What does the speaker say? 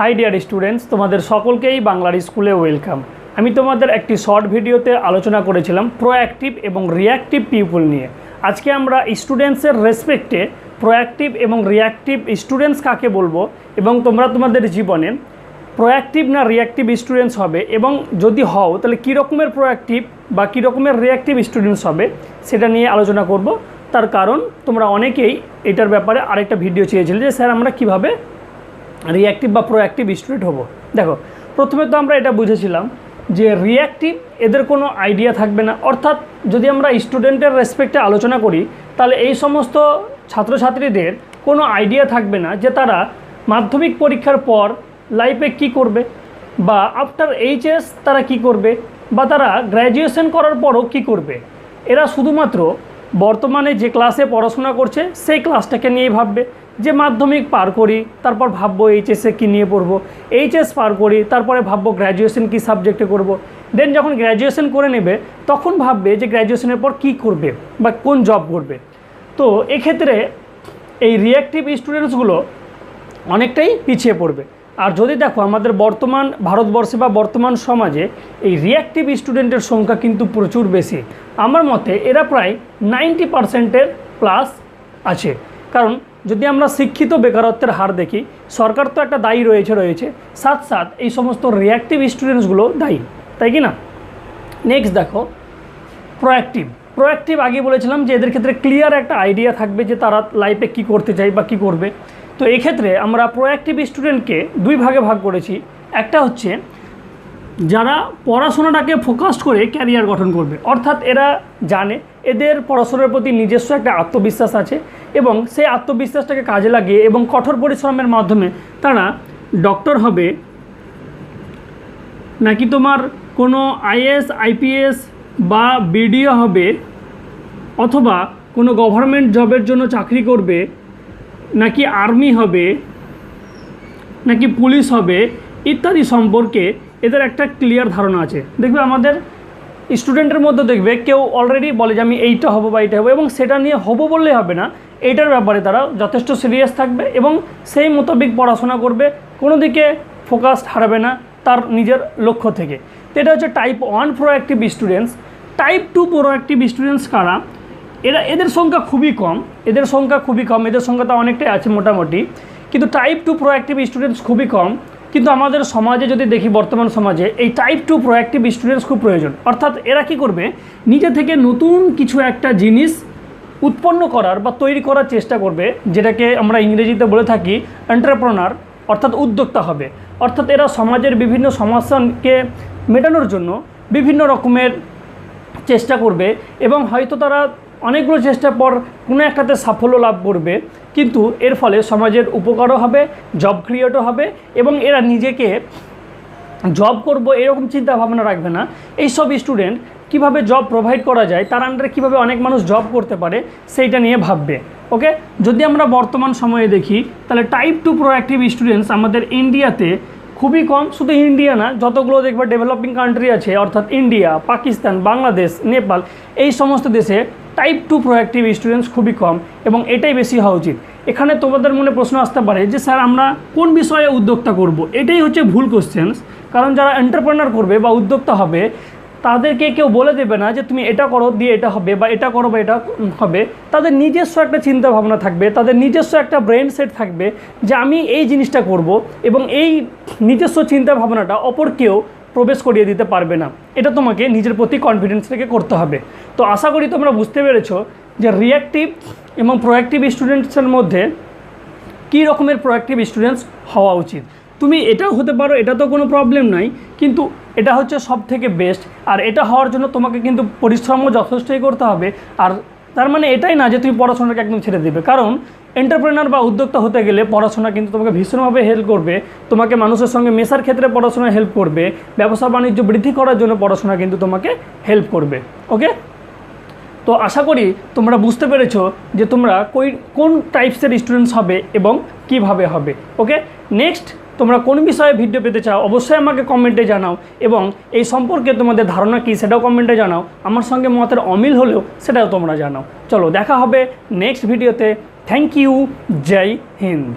High dear students তোমাদের সকলকেই বাংলার স্কুলে ওয়েলকাম আমি তোমাদের একটি শর্ট ভিডিওতে আলোচনা করেছিলাম প্রোঅ্যাক্টিভ এবং রিয়াক্টিভ পিপুল নিয়ে। আজকে আমরা স্টুডেন্টসের রেসপেক্টে প্রোঅ্যাক্টিভ এবং রিয়াক্টিভ স্টুডেন্টস কাকে বলব এবং তোমরা তোমাদের জীবনে প্রোঅ্যাক্টিভ না রিয়াক্টিভ স্টুডেন্টস হবে এবং যদি হও, তাহলে কী রকমের প্রোঅ্যাক্টিভ বা কী রকমের রিয়াক্টিভ স্টুডেন্টস হবে সেটা নিয়ে আলোচনা করব। তার কারণ তোমরা অনেকেই এটার ব্যাপারে আরেকটা ভিডিও চেয়েছিলে যে, স্যার, আমরা কীভাবে রিয়াক্টিভ বা প্রোঅ্যাক্টিভ স্টুডেন্ট হব। দেখো, প্রথমে তো আমরা এটা বুঝেছিলাম যে রিয়াক্টিভ এদের কোনো আইডিয়া থাকবে না। অর্থাৎ যদি আমরা স্টুডেন্টের রেসপেক্টে আলোচনা করি, তাহলে এই সমস্ত ছাত্রছাত্রীদের কোনো আইডিয়া থাকবে না যে তারা মাধ্যমিক পরীক্ষার পর লাইফে কি করবে বা আফটার এইচএস তারা কি করবে বা তারা গ্র্যাজুয়েশন করার পরও কি করবে। এরা শুধুমাত্র বর্তমানে যে ক্লাসে পড়াশোনা করছে, সেই ক্লাসটাকে নিয়েই ভাববে। যে মাধ্যমিক পার করি, তারপর ভাববো এইচএসে কী নিয়ে পড়ব। এইচএস পার করি, তারপরে ভাববো গ্র্যাজুয়েশন কী সাবজেক্টে করব। দেন যখন গ্র্যাজুয়েশন করে নেবে, তখন ভাববে যে গ্র্যাজুয়েশনের পর কি করবে বা কোন জব করবে। তো এক্ষেত্রে এই রিয়াক্টিভ স্টুডেন্টসগুলো অনেকটাই পিছিয়ে পড়বে। আর যদি দেখো, আমাদের বর্তমান ভারতবর্ষে বা বর্তমান সমাজে এই রিয়াক্টিভ স্টুডেন্টের সংখ্যা কিন্তু প্রচুর বেশি। আমার মতে এরা প্রায় নাইনটি পারসেন্টের প্লাস আছে। কারণ যদি আমরা শিক্ষিত বেকারত্বের হার দেখি, সরকার তো একটা দায়ী রয়েছে রয়েছে। সাথ সাথ এই সমস্ত রিয়াক্টিভ স্টুডেন্টসগুলো দায়ী, তাই কি না? নেক্সট দেখো প্রোঅ্যাক্টিভ প্রোঅ্যাক্টিভ আগে বলেছিলাম যে এদের ক্ষেত্রে ক্লিয়ার একটা আইডিয়া থাকবে যে তারা লাইফে কি করতে চাই বা কি করবে। তো এই ক্ষেত্রে আমরা প্রোঅ্যাক্টিভ স্টুডেন্টকে দুই ভাগে ভাগ করেছি। একটা হচ্ছে যারা পড়াশোনাটাকে ফোকাস করে ক্যারিয়ার গঠন করবে। অর্থাৎ এরা জানে এদের পড়াশোনার প্রতি নিজস্ব একটা আত্মবিশ্বাস আছে এবং সেই আত্মবিশ্বাসটাকে কাজে লাগিয়ে এবং কঠোর পরিশ্রমের মাধ্যমে তারা ডক্টর হবে। নাকি তোমার কোনো আইএস আইপিএস বা বিডিও হবে অথবা কোনো গভর্নমেন্ট জবের জন্য চাকরি করবে নাকি আর্মি হবে, নাকি পুলিশ হবে, ইত্যাদি সম্পর্কে এদের একটা ক্লিয়ার ধারণা আছে। দেখবে আমাদের স্টুডেন্টের মধ্যে দেখবে কেউ অলরেডি বলে যে আমি এইটা হব বা এইটা হব এবং সেটা নিয়ে হব বললেই হবে না। এইটার ব্যাপারে তারা যথেষ্ট সিরিয়াস থাকবে এবং সেই মোতাবেক পড়াশোনা করবে কোনো দিকে ফোকাস হারাবে না তার নিজের লক্ষ্য থেকে। তো এটা হচ্ছে type one proactive students type two proactive students কারা? এরা, এদের সংখ্যা খুবই কম, এদের সংখ্যা খুবই কম, এদের সংখ্যা তো অনেকটাই আছে মোটামুটি। কিন্তু টাইপ টু প্রোঅ্যাক্টিভ স্টুডেন্টস খুবই কম, কিন্তু আমাদের সমাজে যদি দেখি, বর্তমান সমাজে, এই টাইপ টু প্রোঅ্যাক্টিভ স্টুডেন্টস খুব প্রয়োজন। অর্থাৎ এরা কি করবে? নিজে থেকে নতুন কিছু একটা জিনিস উৎপন্ন করার বা তৈরি করার চেষ্টা করবে, যেটাকে আমরা ইংরেজিতে বলে থাকি এন্টারপ্রনার অর্থাৎ উদ্যোক্তা হবে। অর্থাৎ এরা সমাজের বিভিন্ন সমস্যাকে মেটানোর জন্য বিভিন্ন রকমের চেষ্টা করবে, এবং হয়তো তারা অনেকগুলো চেষ্টার পর কোনো একটাতে সাফল্য লাভ করবে, কিন্তু এর ফলে সমাজের উপকারও হবে জব ক্রিয়েটও হবে এবং এরা নিজেকে জব করব এরকম চিন্তা ভাবনা রাখবে না। এইসব স্টুডেন্ট কীভাবে জব প্রোভাইড করা যায়, তার আন্ডারে কীভাবে অনেক মানুষ জব করতে পারে, সেইটা নিয়ে ভাববে ওকে যদি আমরা বর্তমান সময়ে দেখি, তাহলে টাইপ টু প্রোঅ্যাক্টিভ স্টুডেন্টস আমাদের ইন্ডিয়াতে খুবই কম, শুধু ইন্ডিয়া না, যতগুলো দেখবে ডেভেলপিং কান্ট্রি আছে, অর্থাৎ ইন্ডিয়া পাকিস্তান বাংলাদেশ নেপাল এই সমস্ত দেশে টাইপ টু প্রোঅ্যাক্টিভ স্টুডেন্টস খুবই কম এবং এটাই বেশি হওয়া উচিত। এখানে তোমাদের মনে প্রশ্ন আসতে পারে যে, স্যার, আমরা কোন বিষয়ে উদ্যোক্তা করব? এটাই হচ্ছে ভুল কোশ্চেন্স কারণ যারা এন্টারপ্রেনার করবে বা উদ্যোক্তা হবে, তাদেরকে কেউ বলে দেবে না যে, তুমি এটা করো, দিয়ে এটা হবে বা এটা করো বা এটা হবে। তাদের নিজস্ব একটা চিন্তা ভাবনা থাকবে, তাদের নিজস্ব একটা ব্রেন সেট থাকবে যে, আমি এই জিনিসটা করব। এবং এই নিজস্ব চিন্তা ভাবনাটা অপর কেউ প্রবেশ করিয়ে দিতে পারবে না। এটা তোমাকে নিজের প্রতি কনফিডেন্স থেকে করতে হবে। তো আশা করি তোমরা বুঝতে পেরেছ যে রিয়াক্টিভ এবং প্রোঅ্যাক্টিভ স্টুডেন্টসের মধ্যে কী রকমের প্রোঅ্যাক্টিভ স্টুডেন্টস হওয়া উচিত। তুমি এটাও হতে পারো, এটা তো কোনো প্রবলেম নাই কিন্তু এটা হচ্ছে সব থেকে বেস্ট আর এটা হওয়ার জন্য তোমাকে কিন্তু পরিশ্রমও যথেষ্টই করতে হবে। আর তার মানে এটাই না যে তুমি পড়াশোনাকে একদম ছেড়ে দেবে। কারণ এন্টারপ্রেনার বা উদ্যোক্তা হতে গেলে পড়াশোনা কিন্তু তোমাকে ভীষণভাবে হেল্প করবে। তোমাকে মানুষের সঙ্গে মেশার ক্ষেত্রে পড়াশোনা হেল্প করবে। ব্যবসা বাণিজ্য বৃদ্ধি করার জন্য পড়াশোনা কিন্তু তোমাকে হেল্প করবে। ওকে তো আশা করি তোমরা বুঝতে পেরেছ যে তোমরা কই, কোন টাইপসের স্টুডেন্টস হবে এবং কীভাবে হবে। ওকে নেক্সট তোমরা কোন বিষয়ে ভিডিও পেতে চাও অবশ্যই আমাকে কমেন্টে জানাও এবং এই সম্পর্কে তোমাদের ধারণা কী সেটাও কমেন্টে জানাও। আমার সঙ্গে মতের অমিল হলেও সেটাও তোমরা জানাও। চলো, দেখা হবে নেক্সট ভিডিওতে थैंक यू जय हिंद